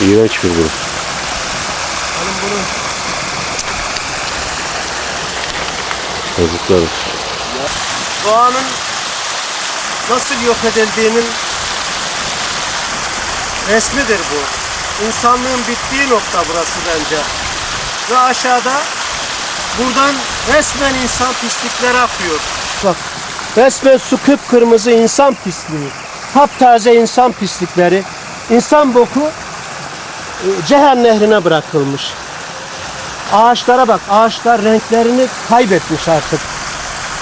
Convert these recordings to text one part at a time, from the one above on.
İğrenç bir grup. Yazıklar olsun. doğanın nasıl yok edildiğinin resmidir bu. İnsanlığın bittiği nokta burası bence. Ve aşağıda buradan resmen insan pislikleri akıyor. Bak resmen su kıpkırmızı insan pisliği. Taptaze insan pislikleri. İnsan boku e, Ceyhan Nehri'ne bırakılmış. Ağaçlara bak. Ağaçlar renklerini kaybetmiş artık.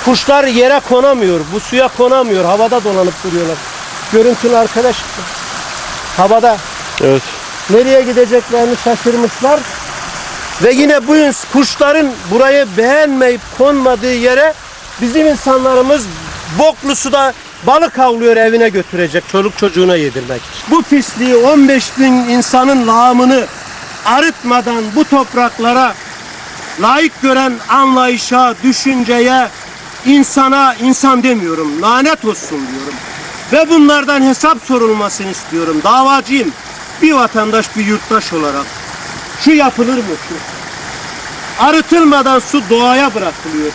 Kuşlar yere konamıyor, bu suya konamıyor, havada dolanıp duruyorlar. Görüntülü arkadaş havada Evet. nereye gideceklerini şaşırmışlar. Ve yine bu kuşların burayı beğenmeyip konmadığı yere bizim insanlarımız boklu suda balık avlıyor evine götürecek çocuk çocuğuna yedirmek. Bu pisliği 15 bin insanın lağımını arıtmadan bu topraklara layık gören anlayışa, düşünceye, insana, insan demiyorum, lanet olsun diyorum. Ve bunlardan hesap sorulmasını istiyorum. Davacıyım. Bir vatandaş, bir yurttaş olarak. Şu yapılır mı şu? Arıtılmadan su doğaya bırakılıyor.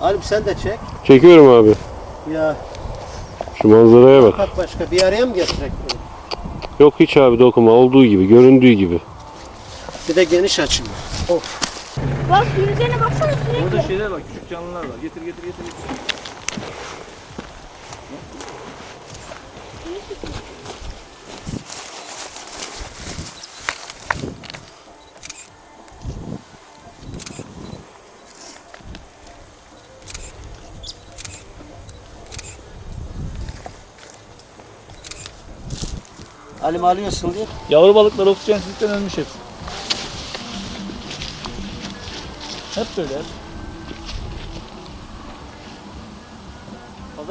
Halim sen de çek. Çekiyorum abi. Ya Şu manzaraya bak. bak başka bir araya mı getirek bunu? Yok hiç abi dokunma. Olduğu gibi, göründüğü gibi. Bir de geniş açılı. Of. Bak suyun üzerine baksana sürekli. Burada şeyler var, küçük canlılar var. Getir getir getir. getir. Halim alıyorsun diye. Yavru balıklar oksijensizlikten ölmüş hepsi. Hep böyle.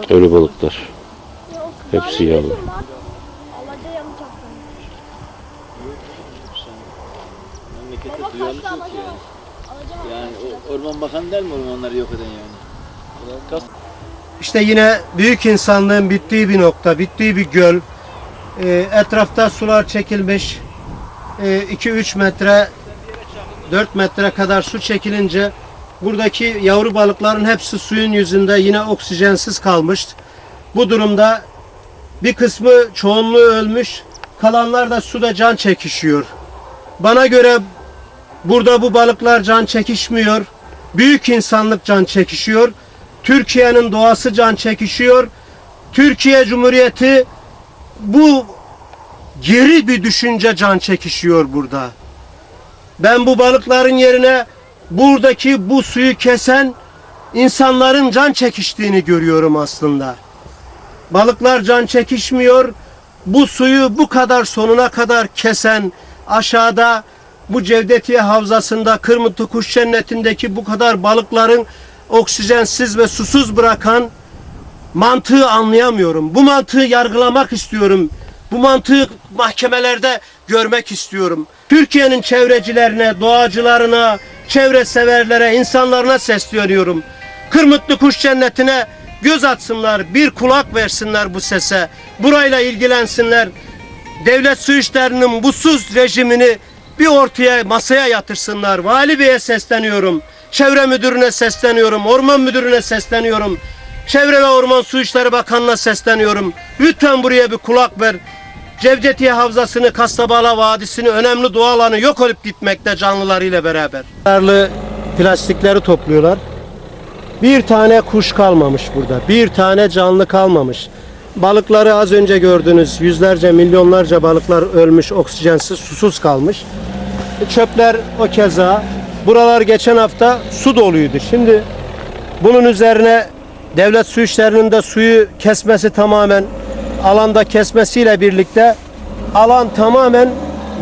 Ölü balıklar. Hepsi duyarlılık kaçtı yok alacağım. yani. Yani o Orman Bakanı der mi ormanları yok eden yani? İşte yine büyük insanlığın bittiği bir nokta, bittiği bir göl. Ee, etrafta sular çekilmiş. 2-3 metre, 4 metre kadar su çekilince buradaki yavru balıkların hepsi suyun yüzünde yine oksijensiz kalmış. Bu durumda bir kısmı çoğunluğu ölmüş, kalanlar da suda can çekişiyor. Bana göre burada bu balıklar can çekişmiyor. Büyük insanlık can çekişiyor. Türkiye'nin doğası can çekişiyor. Türkiye Cumhuriyeti bu geri bir düşünce can çekişiyor burada. Ben bu balıkların yerine buradaki bu suyu kesen insanların can çekiştiğini görüyorum aslında. Balıklar can çekişmiyor. Bu suyu bu kadar sonuna kadar kesen aşağıda bu Cevdetiye Havzası'nda Kırmızı Kuş Cenneti'ndeki bu kadar balıkların oksijensiz ve susuz bırakan mantığı anlayamıyorum. Bu mantığı yargılamak istiyorum. Bu mantığı mahkemelerde görmek istiyorum. Türkiye'nin çevrecilerine, doğacılarına, çevre severlere, insanlarına sesleniyorum. Kırmızı Kuş Cenneti'ne göz atsınlar, bir kulak versinler bu sese. Burayla ilgilensinler. Devlet su işlerinin bu sus rejimini bir ortaya masaya yatırsınlar. Vali Bey'e sesleniyorum. Çevre müdürüne sesleniyorum. Orman müdürüne sesleniyorum. Çevre ve Orman Su İşleri Bakanı'na sesleniyorum. Lütfen buraya bir kulak ver. Cevdetiye Havzası'nı, Kastabala Vadisi'ni, önemli doğa yok olup gitmekte canlılarıyla beraber. Zararlı plastikleri topluyorlar. Bir tane kuş kalmamış burada. Bir tane canlı kalmamış. Balıkları az önce gördünüz. Yüzlerce, milyonlarca balıklar ölmüş, oksijensiz, susuz kalmış. Çöpler o keza. Buralar geçen hafta su doluydu. Şimdi bunun üzerine devlet su işlerinin de suyu kesmesi tamamen alanda kesmesiyle birlikte alan tamamen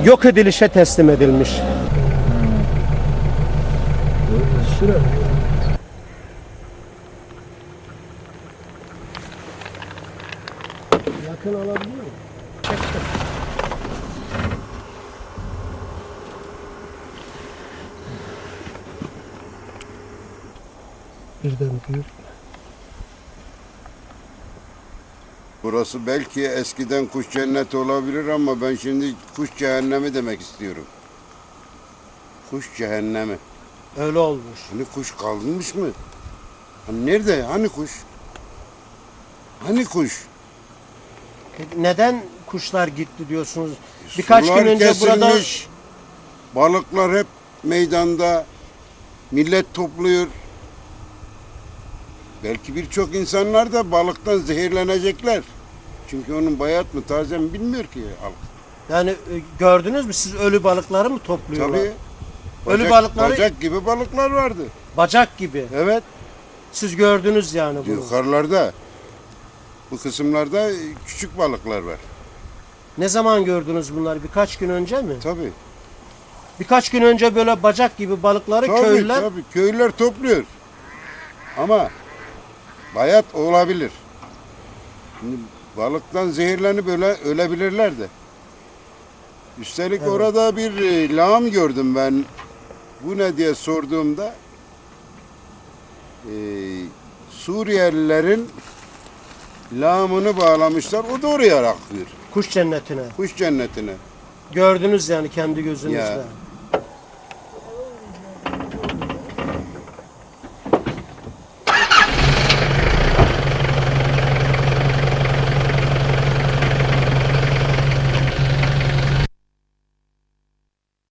yok edilişe teslim edilmiş. Yakın alabiliyor muyum? Çektim. Birden büyük. Burası belki eskiden kuş cenneti olabilir ama ben şimdi kuş cehennemi demek istiyorum. Kuş cehennemi. Öyle olmuş. Hani kuş kalmış mı? Hani nerede? Hani kuş? Hani kuş? Neden kuşlar gitti diyorsunuz? Birkaç Sular gün önce burada Balıklar hep meydanda. Millet topluyor. Belki birçok insanlar da balıktan zehirlenecekler. Çünkü onun bayat mı taze mi bilmiyor ki halk. yani e, gördünüz mü siz ölü balıkları mı topluyorlar? Tabii. Ölü Bacak- balıkları- Bacak gibi balıklar vardı. Bacak gibi. Evet. Siz gördünüz yani bunu. Yukarılarda bu kısımlarda küçük balıklar var. Ne zaman gördünüz bunları? Birkaç gün önce mi? Tabii. Birkaç gün önce böyle bacak gibi balıkları Tabii, köylüler tabii. Köylüler topluyor. Ama bayat olabilir. Şimdi balıktan zehirlenip öle, ölebilirler de. Üstelik orada bir e, lağım gördüm ben. Bu ne diye sorduğumda e, Suriyelilerin lağımını bağlamışlar. O da oraya akıyor. kuş cennetine. Kuş cennetine. Gördünüz yani kendi gözünüzle. Ya